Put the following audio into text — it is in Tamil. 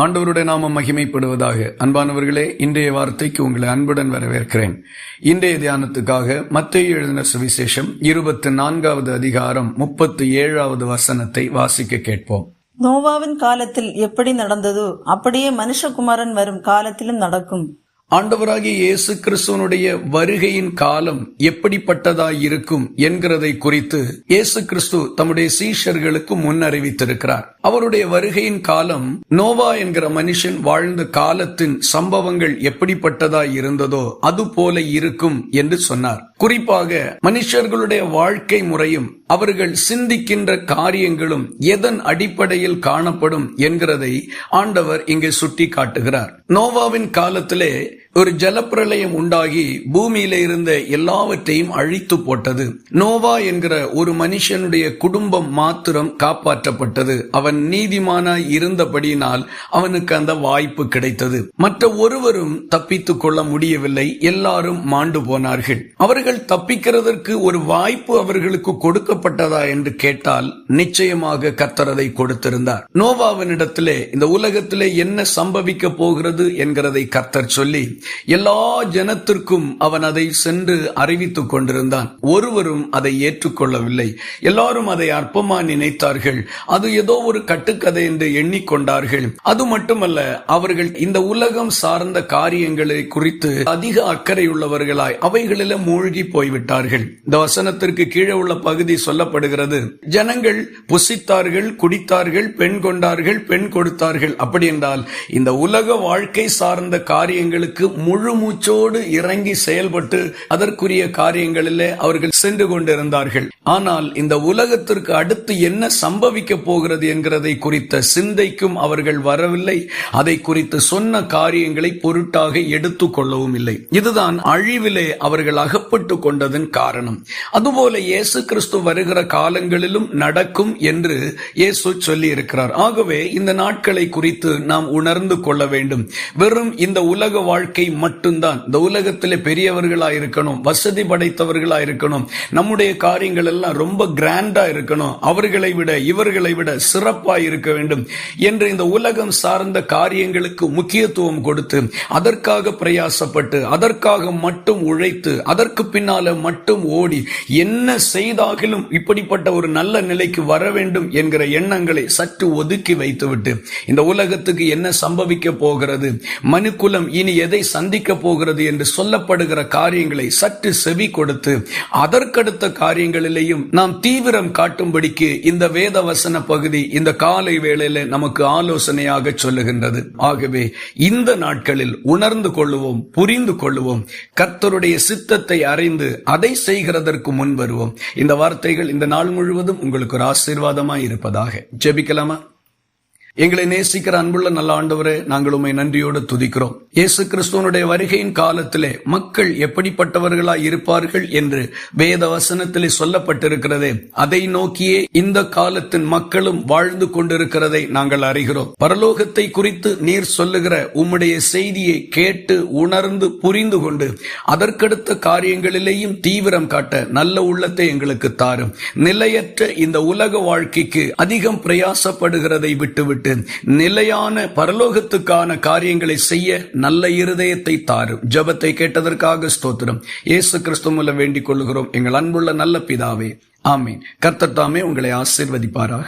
ஆண்டவருடைய நாமம் மகிமைப்படுவதாக. அன்பானவர்களே இன்றைய வார்த்தைக்கு உங்களை அன்புடன் வரவேற்கிறேன். இன்றைய தியானத்துக்காக மத்திய எழுதின சுவிசேஷம் இருபத்தி நான்காவது அதிகாரம் முப்பத்தி ஏழாவது வசனத்தை வாசிக்க கேட்போம். நோவாவின் காலத்தில் எப்படி நடந்ததோ அப்படியே மனுஷகுமாரன் வரும் காலத்திலும் நடக்கும். ஆண்டவராகிய இயேசு கிறிஸ்துவனுடைய வருகையின் காலம் எப்படிப்பட்டதாய் இருக்கும் என்கிறதை குறித்து இயேசு கிறிஸ்து தம்முடைய சீஷர்களுக்கு முன் அறிவித்திருக்கிறார் அவருடைய வருகையின் காலம் நோவா என்கிற மனுஷன் வாழ்ந்த காலத்தின் சம்பவங்கள் எப்படிப்பட்டதாய் இருந்ததோ அது போல இருக்கும் என்று சொன்னார். குறிப்பாக மனுஷர்களுடைய வாழ்க்கை முறையும் அவர்கள் சிந்திக்கின்ற காரியங்களும் எதன் அடிப்படையில் காணப்படும் என்கிறதை ஆண்டவர் இங்கே சுட்டி காட்டுகிறார் நோவாவின் காலத்திலே ஒரு ஜலப்பிரளயம் உண்டாகி பூமியில இருந்த எல்லாவற்றையும் அழித்து போட்டது. நோவா என்கிற ஒரு மனுஷனுடைய குடும்பம் மாத்திரம் காப்பாற்றப்பட்டது. அவன் நீதிமானாய் இருந்தபடியினால் அவனுக்கு அந்த வாய்ப்பு கிடைத்தது. மற்ற ஒருவரும் தப்பித்துக் கொள்ள முடியவில்லை. எல்லாரும் மாண்டு போனார்கள். அவர்கள் தப்பிக்கிறதற்கு ஒரு வாய்ப்பு அவர்களுக்கு கொடுக்கப்பட்டதா என்று கேட்டால் நிச்சயமாக கத்தரதை கொடுத்திருந்தார். நோவாவினிடத்திலே இந்த உலகத்திலே என்ன சம்பவிக்க போகிறது என்கிறதை கத்தர் சொல்லி எல்லா ஜனத்திற்கும் அவன் அதை சென்று அறிவித்துக் கொண்டிருந்தான். ஒருவரும் அதை ஏற்றுக்கொள்ளவில்லை. எல்லாரும் அதை அற்பமா நினைத்தார்கள். அது ஏதோ ஒரு கட்டுக்கதை என்று எண்ணிக்கொண்டார்கள். அது மட்டுமல்ல அவர்கள் இந்த உலகம் சார்ந்த காரியங்களை குறித்து அதிக அக்கறை உள்ளவர்களாய் அவைகளில மூழ்கி போய்விட்டார்கள். இந்த வசனத்திற்கு கீழே உள்ள பகுதி சொல்லப்படுகிறது ஜனங்கள் புசித்தார்கள் குடித்தார்கள் பெண் கொண்டார்கள் பெண் கொடுத்தார்கள். அப்படி என்றால் இந்த உலக வாழ்க்கை சார்ந்த காரியங்களுக்கு முழு மூச்சோடு இறங்கி செயல்பட்டு அதற்குரிய காரியங்களிலே அவர்கள் சென்று கொண்டிருந்தார்கள். ஆனால் இந்த உலகத்திற்கு அடுத்து என்ன சம்பவிக்க போகிறது என்கிறதை குறித்த சிந்தைக்கும் அவர்கள் வரவில்லை. அதை குறித்து சொன்ன காரியங்களை பொருட்டாக எடுத்துக் கொள்ளவும் இல்லை. இதுதான் அழிவிலே அவர்கள் அகப்பட்டு கொண்டதன் காரணம். அதுபோல இயேசு கிறிஸ்து வருகிற காலங்களிலும் நடக்கும் என்று இயேசு சொல்லி இருக்கிறார் ஆகவே இந்த நாட்களை குறித்து நாம் உணர்ந்து கொள்ள வேண்டும். வெறும் இந்த உலக வாழ்க்கை வாழ்க்கை மட்டும்தான். இந்த உலகத்தில் பெரியவர்களா இருக்கணும் வசதி படைத்தவர்களா இருக்கணும் நம்முடைய காரியங்கள் எல்லாம் ரொம்ப கிராண்டா இருக்கணும். அவர்களை விட இவர்களை விட சிறப்பா இருக்க வேண்டும் என்று இந்த உலகம் சார்ந்த காரியங்களுக்கு முக்கியத்துவம் கொடுத்து அதற்காக பிரயாசப்பட்டு அதற்காக மட்டும் உழைத்து அதற்கு பின்னால மட்டும் ஓடி என்ன செய்தாகிலும் இப்படிப்பட்ட ஒரு நல்ல நிலைக்கு வர வேண்டும் என்கிற எண்ணங்களை சற்று ஒதுக்கி வைத்துவிட்டு இந்த உலகத்துக்கு என்ன சம்பவிக்க போகிறது? மனுக்குலம் இனி எதை சந்திக்க போகிறது என்று சொல்லப்படுகிற காரியங்களை சற்று செவி கொடுத்து அதற்கடுத்த காரியங்களிலேயும் நாம் தீவிரம் காட்டும்படிக்கு இந்த வேத வசன பகுதி இந்த காலை வேளையில நமக்கு ஆலோசனையாக சொல்லுகின்றது. ஆகவே இந்த நாட்களில் உணர்ந்து கொள்ளுவோம் புரிந்து கொள்ளுவோம். கர்த்தருடைய சித்தத்தை அறிந்து அதை செய்கிறதற்கு முன் வருவோம். இந்த வார்த்தைகள் இந்த நாள் முழுவதும் உங்களுக்கு ஒரு ஆசீர்வாதமாய் இருப்பதாக. ஜெபிக்கலாமா? எங்களை நேசிக்கிற அன்புள்ள நல்ல ஆண்டவரே நாங்கள் உண்மை நன்றியோடு துதிக்கிறோம். இயேசு கிறிஸ்துவனுடைய வருகையின் காலத்திலே மக்கள் எப்படிப்பட்டவர்களாய் இருப்பார்கள் என்று வேத வசனத்திலே சொல்லப்பட்டிருக்கிறது அதை நோக்கியே இந்த காலத்தின் மக்களும் வாழ்ந்து கொண்டிருக்கிறதை நாங்கள் அறிகிறோம். பரலோகத்தை குறித்து நீர் சொல்லுகிற உம்முடைய செய்தியை கேட்டு உணர்ந்து புரிந்து கொண்டு அதற்கடுத்த காரியங்களிலேயும் தீவிரம் காட்ட நல்ல உள்ளத்தை எங்களுக்கு தாரும். நிலையற்ற இந்த உலக வாழ்க்கைக்கு அதிகம் பிரயாசப்படுகிறதை விட்டுவிட்டு நிலையான பரலோகத்துக்கான காரியங்களை செய்ய நல்ல இருதயத்தை தாரும். ஜபத்தை கேட்டதற்காக ஸ்தோத்திரம். இயேசு கிறிஸ்து மூலம் வேண்டிக் கொள்கிறோம் எங்கள் அன்புள்ள நல்ல பிதாவே. ஆமீன். கர்த்தத்தாமே உங்களை ஆசீர்வதிப்பாராக.